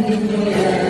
Hallelujah.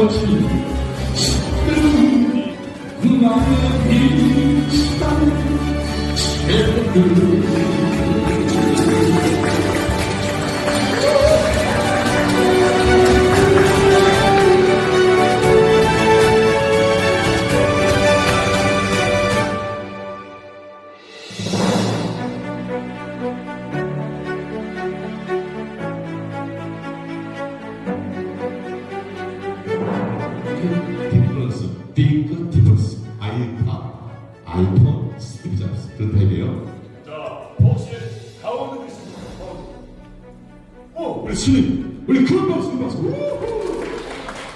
어차 타입이에요. 자, 혹시 가운데 계십니까? 어, 우리 스님, 우리 그런 박수, 박수. 우후.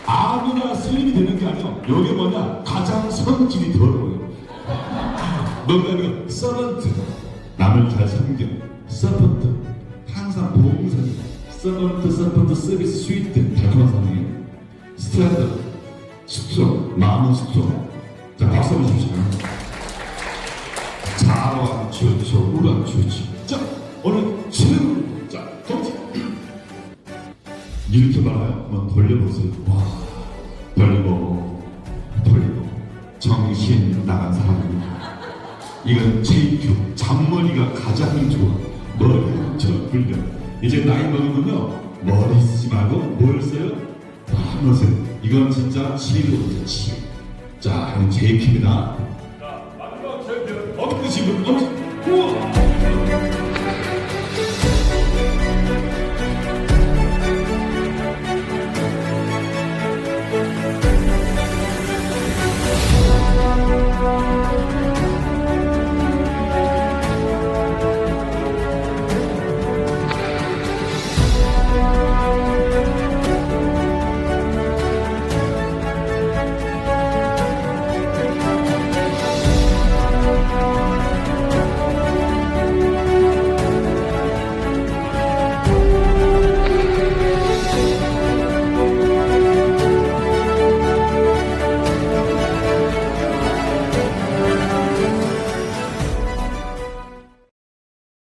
아무나 스님이 되는 게 아니야. 여기 뭐냐, 가장 성질이 더러워요. 뭔가 이거 서번트, 남을 잘 섬겨, 서번트, 항상 봉사, 서번트, 서번트 서비스 스위트, 달콤한 사랑이에요. 스트랜드, 숙소, 마음은 숙소. 이렇게 말아요. 한번 돌려보세요. 와, 돌리고, 돌리고. 정신 나간 사람입니다. 이건 JQ, 잔머리가 가장 좋아. 머리 저 굴려. 이제 나이 먹으면요, 머리 쓰지 말고 뭘 써요? 한번 이건 진짜 치료부터 치료. 자, 이건 JQ입니다. 자, 마지막 챔피언 어, 그 집은, 어,